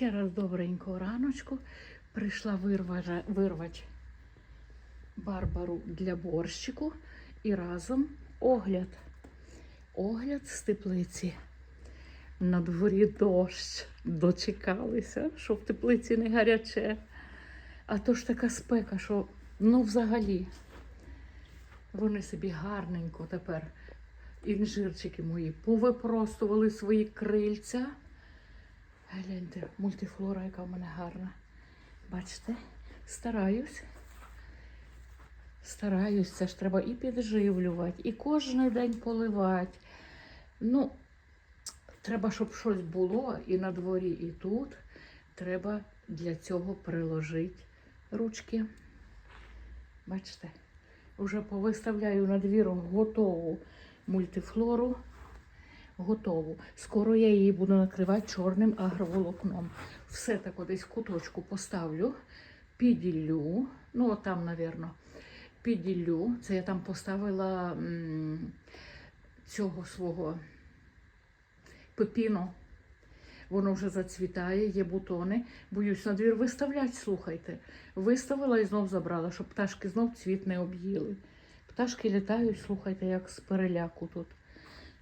Ще раз добренького раночку. Прийшла вирвач Барбару для борщику і разом огляд. Огляд з теплиці. На дворі дощ. Дочекалися, що в теплиці не гаряче. А то ж така спека, що ну взагалі. Вони собі гарненько тепер, інжирчики мої, повипростували свої крильця. Гляньте, мультифлора, яка в мене гарна. Бачите? Стараюсь. Стараюсь, це ж треба і підживлювати, і кожен день поливати. Ну, треба, щоб щось було і на дворі, і тут. Треба для цього приложити ручки. Бачите? Уже повиставляю на двір готову мультифлору. Готову. Скоро я її буду накривати чорним агроволокном. Все так десь в куточку поставлю, піділлю. Ну, там, напевно, піділлю. Це я там поставила м, цього свого пепіно. Воно вже зацвітає, є бутони. Боюсь на двір виставляти, слухайте. Виставила і знов забрала, щоб пташки знов цвіт не об'їли. Пташки літають, слухайте, як з переляку тут.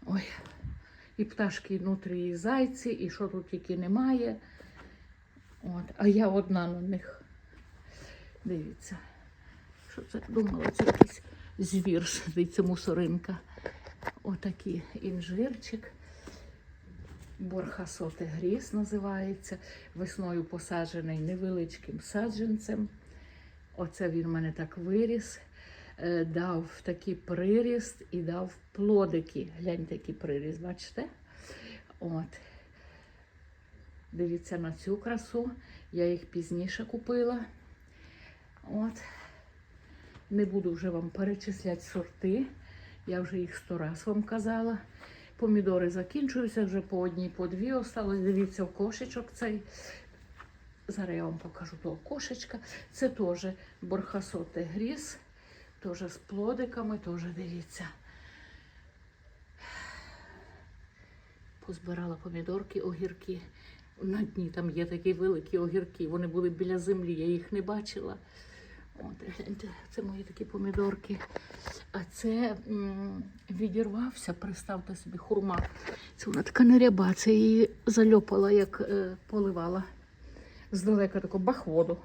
Ой. І пташки внутрі, і зайці, і що тут тільки немає. От. А я одна на них. Дивіться. Що це думала, це якийсь звір сидить, мусоринка. Отакий інжирчик. Борхасоте гріз називається. Весною посаджений невеличким саджанцем. Оце він в мене так виріс. Е, Дав такий приріст і дав плодики. Гляньте, який приріст, бачите? От. Дивіться на цю красу. Я їх пізніше купила. От. Не буду вже вам перечисляти сорти. Я вже їх сто раз вам казала. Помідори закінчуються, вже по одній, по дві осталось. Дивіться, кошечок цей. Зараз я вам покажу того кошечка. Це теж борхасоте гріз, теж з плодиками, теж дивіться. Позбирала помідорки, огірки. На дні там є такі великі огірки. Вони були біля землі, я їх не бачила. От, гляньте, це мої такі помідорки. А це м, відірвався, представте собі, хурма. Це вона така неряба, це її зальопала, як е, поливала. Здалека таку бахводу.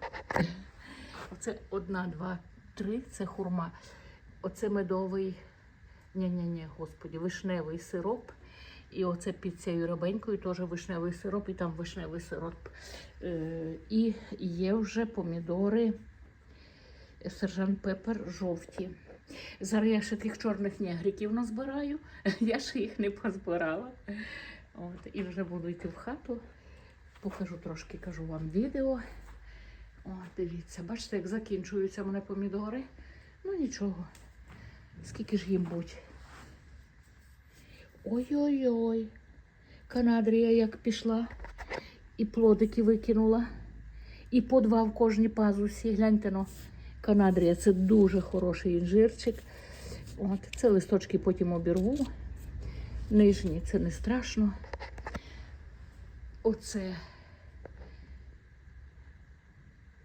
Оце одна, два, три, це хурма. Оце медовий, ні-ні-ні, господі, вишневий сироп. І оце під цією рабенькою теж вишневий сироп, і там вишневий сироп. Е, і є вже помідори сержант Пепер жовті. Зараз я ще тих чорних негриків назбираю, я ще їх не позбирала. От, і вже буду йти в хату. Покажу трошки, кажу вам відео. О, дивіться, бачите, як закінчуються мене помідори. Ну нічого. Скільки ж їм будь. Ой-ой-ой. Канадрія як пішла і плодики викинула. І по два в кожній пазусі. Гляньте ну. Канадрія це дуже хороший інжирчик. От, це листочки потім обірву. Нижні це не страшно. Оце.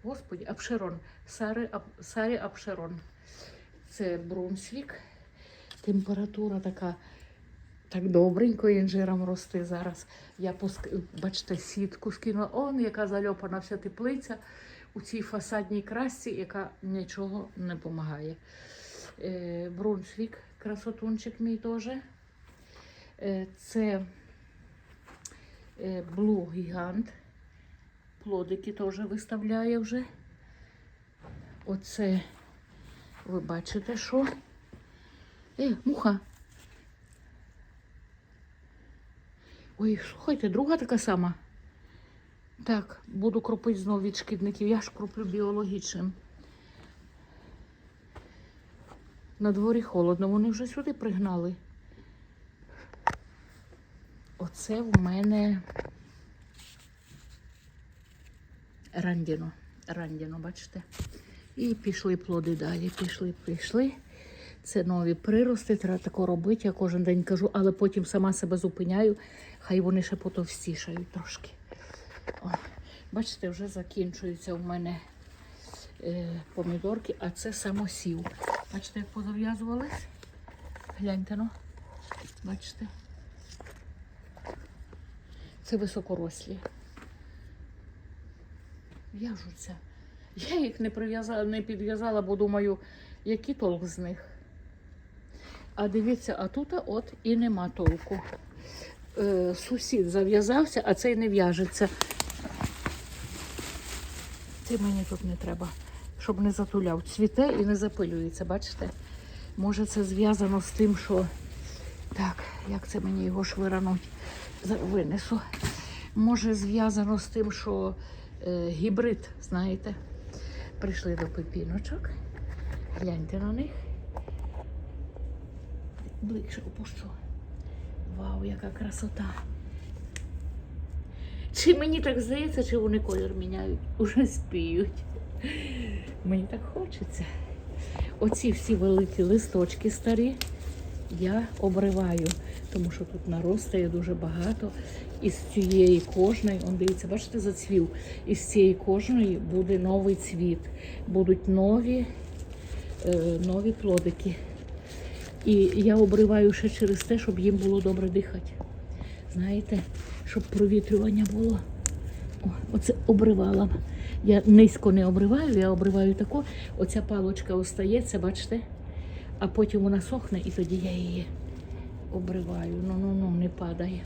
Господі, Апшерон. Сари, Ап, Сарі Апшерон. Це Брунсвік. Температура така. Так добренько інжиром рости зараз. Я поск... бачите, сітку скинула. Он, яка зальопана вся теплиця у цій фасадній красці, яка нічого не допомагає. Е, Брунсвік, красотунчик мій теж. Е, це е, Blue Gigant. Плодики теж виставляє вже. Оце, ви бачите, що? Е, муха. Ой, слухайте, друга така сама. Так, буду кропити знову від шкідників. Я ж кроплю біологічним. На дворі холодно, вони вже сюди пригнали. Оце в мене рандіно. Рандіно, бачите? І пішли плоди далі. Пішли, пішли. Це нові прирости, треба тако робити, я кожен день кажу, але потім сама себе зупиняю, хай вони ще потовстішають трошки. О. Бачите, вже закінчуються у мене е, помідорки, а це самосів. Бачите, як позав'язувались? Гляньте ну. Бачите? Це високорослі. В'яжуться. Я їх не не підв'язала, бо думаю, який толк з них. А дивіться, а тут от і нема толку. Е, сусід зав'язався, а цей не в'яжеться. Це мені тут не треба, щоб не затуляв. Цвіте і не запилюється, бачите? Може це зв'язано з тим, що. Так, як це мені його швирануть? Винесу. Може, зв'язано з тим, що е, гібрид, знаєте, прийшли до пепіночок. Гляньте на них. Ближче опущу. Вау, яка красота. Чи мені так здається, чи вони колір міняють? Уже спіють. Мені так хочеться. Оці всі великі листочки старі я обриваю, тому що тут наростає дуже багато. Із цієї кожної, он дивіться, бачите, зацвів. Із цієї кожної буде новий цвіт. Будуть нові, е, нові плодики. І я обриваю ще через те, щоб їм було добре дихати. Знаєте, щоб провітрювання було. О, оце обривала. Я низько не обриваю, я обриваю тако. Оця палочка остається, бачите? А потім вона сохне і тоді я її обриваю. Ну, ну, ну, не падай.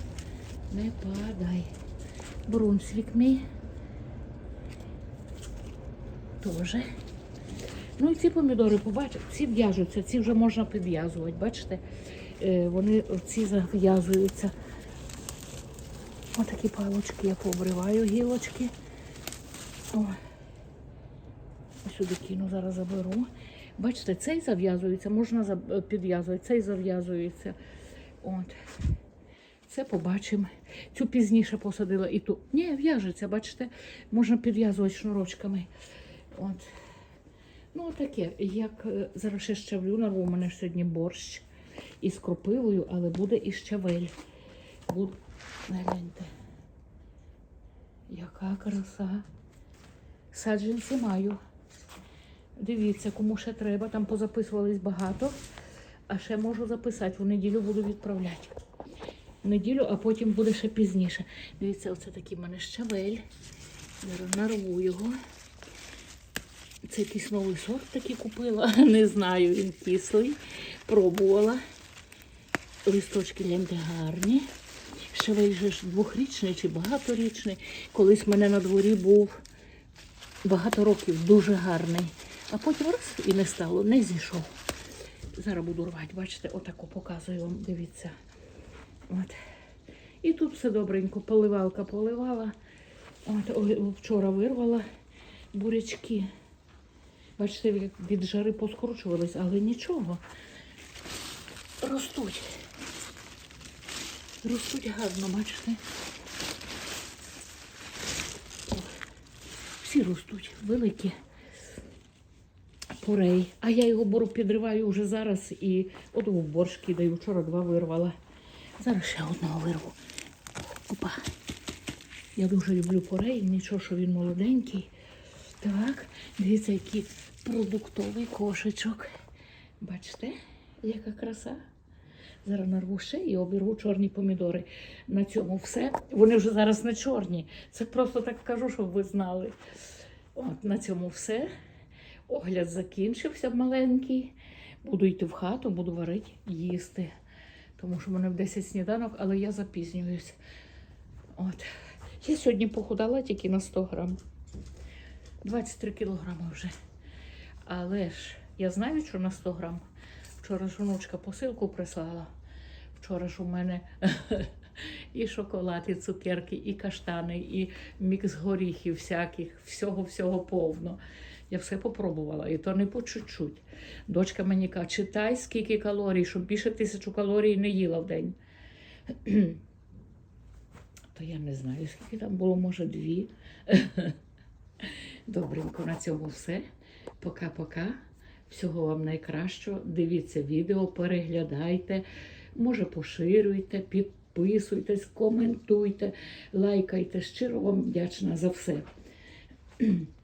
Не падай. Брунсвік мій. Тоже. Ну і ці помідори, побачите, ці в'яжуться, ці вже можна підв'язувати. Бачите? Е, вони ці зав'язуються. Отакі палочки я пообриваю гілочки. О. Ось Сюди кину, зараз заберу. Бачите, цей зав'язується, можна підв'язувати, цей зав'язується. От. Це побачимо. Цю пізніше посадила і ту. Ні, в'яжеться, бачите, можна підв'язувати шнурочками. От. Ну, таке, як е, зараз ще щавлю, нарву у мене сьогодні борщ із кропивою, але буде і щавель. Буд... Гляньте. Яка краса. Саджанці маю. Дивіться, кому ще треба. Там позаписувались багато. А ще можу записати. В неділю буду відправляти. В неділю, а потім буде ще пізніше. Дивіться, оце такий в мене щавель. Зараз нарву його. Це якийсь новий сорт такий купила. Не знаю, він кислий. Пробувала. Листочки гляньте гарні. Щавель же ж двохрічний чи багаторічний. Колись в мене на дворі був багато років, дуже гарний. А потім раз і не стало, не зійшов. Зараз буду рвати, бачите, отако показую вам, дивіться. От. І тут все добренько, поливалка поливала. От, вчора вирвала бурячки. Бачите, від жари поскручувались, але нічого. Ростуть. Ростуть гарно, бачите. Всі ростуть, великі. Порей. А я його беру, підриваю вже зараз і от в борщ кидаю. Вчора два вирвала. Зараз ще одного вирву. Опа. Я дуже люблю порей, нічого, що він молоденький. Так, дивіться, який продуктовий кошечок. Бачите, яка краса. Зараз нарву ще і обірву чорні помідори. На цьому все. Вони вже зараз не чорні. Це просто так кажу, щоб ви знали. От на цьому все. Огляд закінчився маленький. Буду йти в хату, буду варити, їсти. Тому що в мене в 10 сніданок, але я запізнююсь. От. Я сьогодні похудала тільки на 100 грам. 23 кілограми вже. Але ж я знаю, що на 100 грам. Вчора ж онучка посилку прислала. Вчора ж у мене і шоколад, і цукерки, і каштани, і мікс горіхів всяких, всього-всього повно. Я все попробувала, і то не по чуть-чуть. Дочка мені каже, читай, скільки калорій, щоб більше тисячу калорій не їла в день. То я не знаю, скільки там було, може, дві. Добренько, на цьому все. Пока-пока. Всього вам найкращого. Дивіться відео, переглядайте, може поширюйте, підписуйтесь, коментуйте, лайкайте. Щиро вам вдячна за все.